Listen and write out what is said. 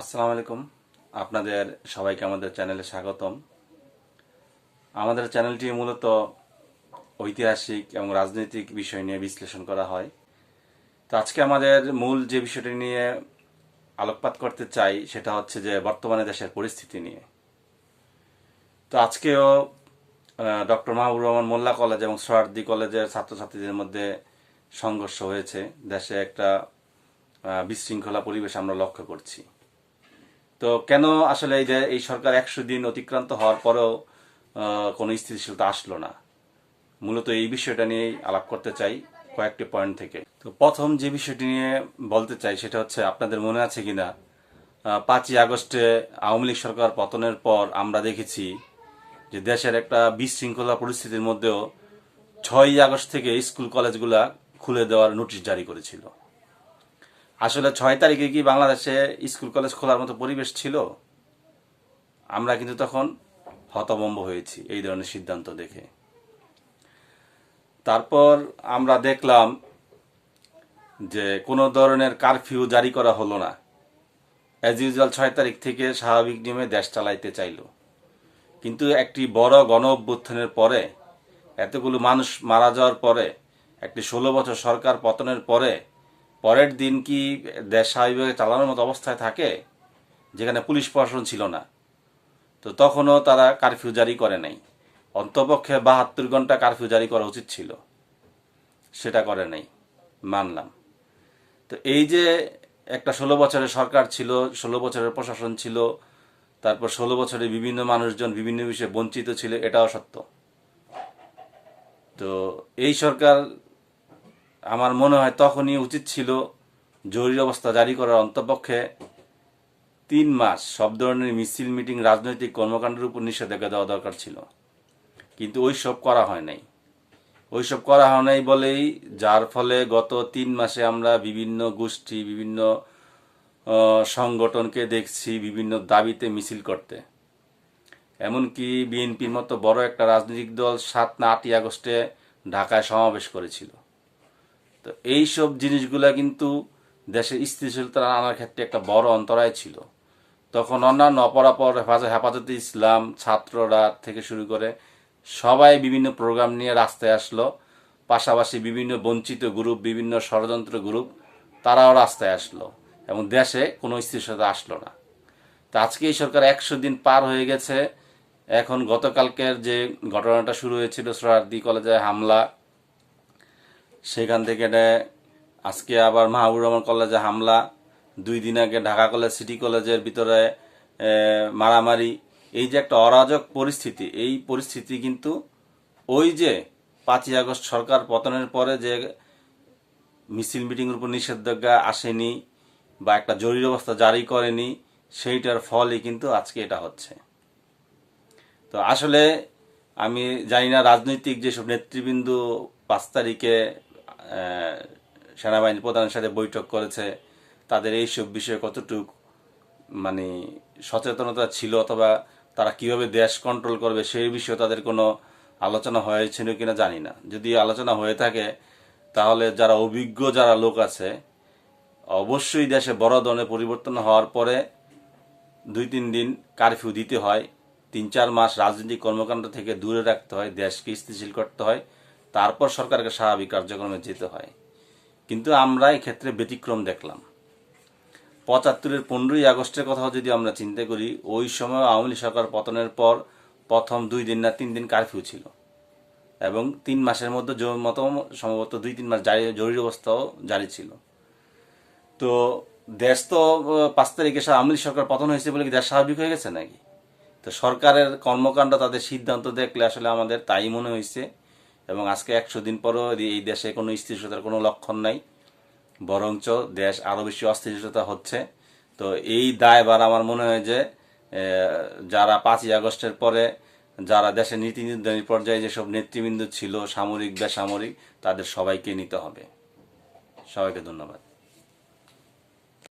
আসসালামু আলাইকুম। আপনাদের সবাইকে আমাদের চ্যানেলে স্বাগতম। আমাদের চ্যানেলটি মূলত ঐতিহাসিক এবং রাজনৈতিক বিষয় নিয়ে বিশ্লেষণ করা হয়। তো আজকে আমাদের মূল যে বিষয়টি নিয়ে আলোকপাত করতে চাই, সেটা হচ্ছে যে বর্তমানে দেশের পরিস্থিতি নিয়ে। তো আজকেও ডক্টর মাহবুব রহমান মোল্লা কলেজ এবং সোহার্দি কলেজের ছাত্রছাত্রীদের মধ্যে সংঘর্ষ হয়েছে। দেশে একটা বিশৃঙ্খলা পরিবেশ আমরা লক্ষ্য করছি। তো কেন আসলে এই যে এই সরকার একশো দিন অতিক্রান্ত হওয়ার পরেও কোনো স্থিতিশীলতা আসলো না? মূলত এই বিষয়টা নিয়েই আলাপ করতে চাই কয়েকটি পয়েন্ট থেকে। তো প্রথম যে বিষয়টি নিয়ে বলতে চাই সেটা হচ্ছে, আপনাদের মনে আছে কিনা? পাঁচই আগস্টে আওয়ামী লীগ সরকার পতনের পর আমরা দেখেছি যে দেশের একটা বিশৃঙ্খলা পরিস্থিতির মধ্যেও ছয়ই আগস্ট থেকে স্কুল কলেজগুলা খুলে দেওয়ার নোটিশ জারি করেছিল। আসলে ছয় তারিখে কি বাংলাদেশে স্কুল কলেজ খোলার মতো পরিবেশ ছিল? আমরা কিন্তু তখন হতভম্ব হয়েছি এই ধরনের সিদ্ধান্ত দেখে। তারপর আমরা দেখলাম যে কোনো ধরনের কারফিউ জারি করা হলো না। অ্যাজ ইউজুয়াল ছয় তারিখ থেকে স্বাভাবিক নিয়মে দেশ চালাইতে চাইলো। কিন্তু একটি বড় গণ অভ্যুত্থানের পরে, এতগুলো মানুষ মারা যাওয়ার পরে, একটি ষোলো বছর সরকার পতনের পরে পরের দিন কি দেশ স্বাভাবিকভাবে চালানোর মতো অবস্থায় থাকে? যেখানে পুলিশ প্রশাসন ছিল না। তো তখনও তারা কারফিউ জারি করে নাই। অন্তপক্ষে বাহাত্তর ঘণ্টা কারফিউ জারি করা উচিত ছিল। সেটা করে নাই। মানলাম। তো এই যে একটা ষোলো বছরের সরকার ছিল, ষোলো বছরের প্রশাসন ছিল, তারপর ষোলো বছরে বিভিন্ন মানুষজন বিভিন্ন বিষয়ে বঞ্চিত ছিল, এটাও সত্য। তো এই সরকার আমার মনে হয় তখনই উচিত ছিল জরুরি অবস্থা জারি করার অন্তপক্ষে তিন মাস সব ধরনের মিছিল, মিটিং, রাজনৈতিক কর্মকাণ্ডের উপর নিষেধাজ্ঞা দেওয়া দরকার ছিল। কিন্তু ওই সব করা হয় নাই। ওইসব করা হয় নাই বলেই, যার ফলে গত তিন মাসে আমরা বিভিন্ন গোষ্ঠী, বিভিন্ন সংগঠনকে দেখছি বিভিন্ন দাবিতে মিছিল করতে। এমনকি বিএনপির মতো বড় একটা রাজনৈতিক দল সাত না আটই আগস্টে ঢাকায় সমাবেশ করেছিল। তো এই সব জিনিসগুলা কিন্তু দেশের স্থিতিশীলতা আনার ক্ষেত্রে একটা বড় অন্তরায় ছিল। তখন অন্যান্য অপরাপর হেফাজত হেফাজতে ইসলাম ছাত্ররা থেকে শুরু করে সবাই বিভিন্ন প্রোগ্রাম নিয়ে রাস্তায় আসলো। পাশাপাশি বিভিন্ন বঞ্চিত গ্রুপ, বিভিন্ন ষড়যন্ত্র গ্রুপ, তারাও রাস্তায় আসলো এবং দেশে কোনো স্থিতিশীলতা আসলো না। তো আজকে এই সরকার একশো দিন পার হয়ে গেছে। এখন গতকালকের যে ঘটনাটা শুরু হয়েছিল সোহরার্দি কলেজে হামলা সেখান থেকে আজকে আবার মাহবুব রহমান কলেজে হামলা, দুই দিন আগে ঢাকা কলেজ, সিটি কলেজের ভিতরে মারামারি। এই যে একটা অরাজক পরিস্থিতি, এই পরিস্থিতি কিন্তু ওই যে পাঁচই আগস্ট সরকার পতনের পরে যে মিছিল মিটিংয়ের উপর নিষেধাজ্ঞা আসেনি বা একটা জরুরি অবস্থা জারি করেনি, সেইটার ফলই কিন্তু আজকে এটা হচ্ছে। তো আসলে আমি জানি না রাজনৈতিক যেসব নেতৃবৃন্দ পাঁচ তারিখে সেনাবাহিনী প্রধানের সাথে বৈঠক করেছে। তাদের এইসব বিষয়ে কতটুক মানে সচেতনতা ছিল অথবা তারা কীভাবে দেশ কন্ট্রোল করবে, সেই বিষয়ে তাদের কোনো আলোচনা হয়েছিল কিনা জানি না। যদি আলোচনা হয়ে থাকে, তাহলে যারা অভিজ্ঞ যারা লোক আছে, অবশ্যই দেশে বড় ধরনের পরিবর্তন হওয়ার পরে দুই তিন দিন কারফিউ দিতে হয়। তিন চার মাস রাজনৈতিক কর্মকাণ্ড থেকে দূরে রাখতে হয়, দেশকে স্থিতিশীল করতে হয়। তারপর সরকারকে স্বাভাবিক কার্যক্রমে যেতে হয়। কিন্তু আমরা ক্ষেত্রে ব্যতিক্রম দেখলাম। পঁচাত্তরের পনেরোই আগস্টের কথাও যদি আমরা চিন্তা করি, ওই সময় আওয়ামী লীগ সরকার পতনের পর প্রথম দুই দিন না তিন দিন কারফিউ ছিল। এবং তিন মাসের মধ্যে মতো সম্ভবত দুই তিন মাস জারি জরুরি অবস্থাও জারি ছিল। তো দেশ তো পাঁচ তারিখে আওয়ামী লীগ সরকার পতন হয়েছে বলে কি দেশ স্বাভাবিক হয়ে গেছে নাকি? তো সরকারের কর্মকাণ্ড, তাদের সিদ্ধান্ত দেখলে আসলে আমাদের তাই মনে হয়েছে। এবং আজকে একশো দিন পরও এই- দেশে কোনো স্থিতিশীলতার কোনো লক্ষণ নাই। বরঞ্চ দেশ আরও বেশি অস্থিতিশীলতা হচ্ছে। তো এই দায়বার আমার মনে হয় যে যারা পাঁচই আগস্টের পরে যারা দেশের নীতি নির্ধারণী পর্যায়ে যেসব নেতৃবৃন্দ ছিল, সামরিক, বেসামরিক, তাদের সবাইকে নিতে হবে। সবাইকে ধন্যবাদ।